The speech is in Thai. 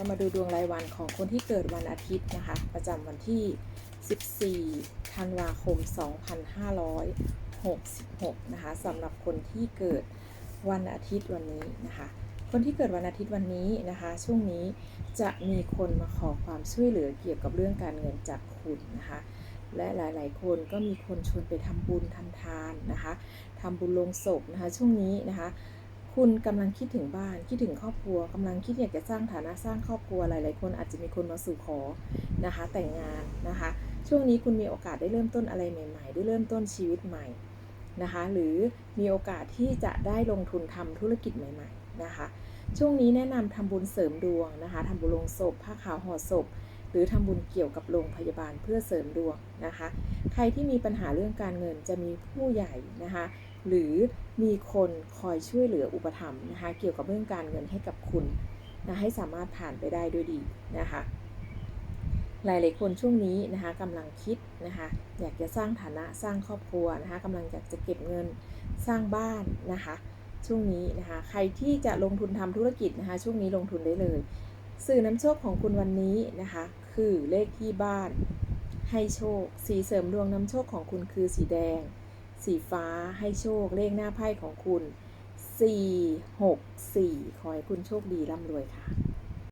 เรามาดูดวงรายวันของคนที่เกิดวันอาทิตย์นะคะ ประจำวันที่ 14 ธันวาคม 2566 นะคะสำหรับคนที่เกิดวันอาทิตย์วันนี้นะคะ คนที่เกิดวันอาทิตย์วันนี้นะคะ ช่วงนี้จะมีคนมาขอความช่วยเหลือเกี่ยวกับเรื่องการเงินจากคุณนะคะ และหลาย ๆ คนก็มีคนชวนไปทำบุญทำทานนะคะทำบุญลงศพนะคะ ช่วงนี้นะคะ คุณกำลังคิดถึงบ้าน คิดถึงครอบครัวกำลังคิดอยากจะสร้างฐานะสร้างครอบครัวหลายๆคนอาจจะมีคนมาสู่ขอนะคะ แต่งงานนะคะ ช่วงนี้คุณมีโอกาสได้เริ่มต้นอะไรใหม่ๆ ได้เริ่มต้นชีวิตใหม่นะคะ หรือมีโอกาสที่จะได้ลงทุนทำธุรกิจใหม่ ๆ นะคะ ช่วงนี้แนะนำทำบุญเสริมดวงนะคะทำบุญลงศพผ้าขาวห่อศพ หรือทำบุญเกี่ยวกับโรงพยาบาลเพื่อเสริมดวงนะคะ ใครที่มีปัญหาเรื่องการเงินจะมีผู้ใหญ่นะคะหรือมีคนคอยช่วยเหลืออุปถัมภ์นะคะเกี่ยวกับเรื่องการเงินให้กับคุณนะให้สามารถผ่านไปได้ด้วยดีนะคะหลายๆคนช่วงนี้นะคะกำลังคิดนะคะอยากจะสร้างฐานะสร้างครอบครัวนะคะกำลังอยากจะเก็บเงินสร้างบ้านนะคะช่วงนี้นะคะใครที่จะลงทุนทำธุรกิจนะคะช่วงนี้ลงทุนได้เลย สื่อน้ำโชคของคุณวันนี้นะคะ คือเลขที่บ้าน ให้โชค สีเสริมดวงนำโชคของคุณคือสีแดง สีฟ้าให้โชคเลขหน้าไพ่ของคุณ 4 6 4 ขอให้คุณโชคดีร่ำรวยค่ะ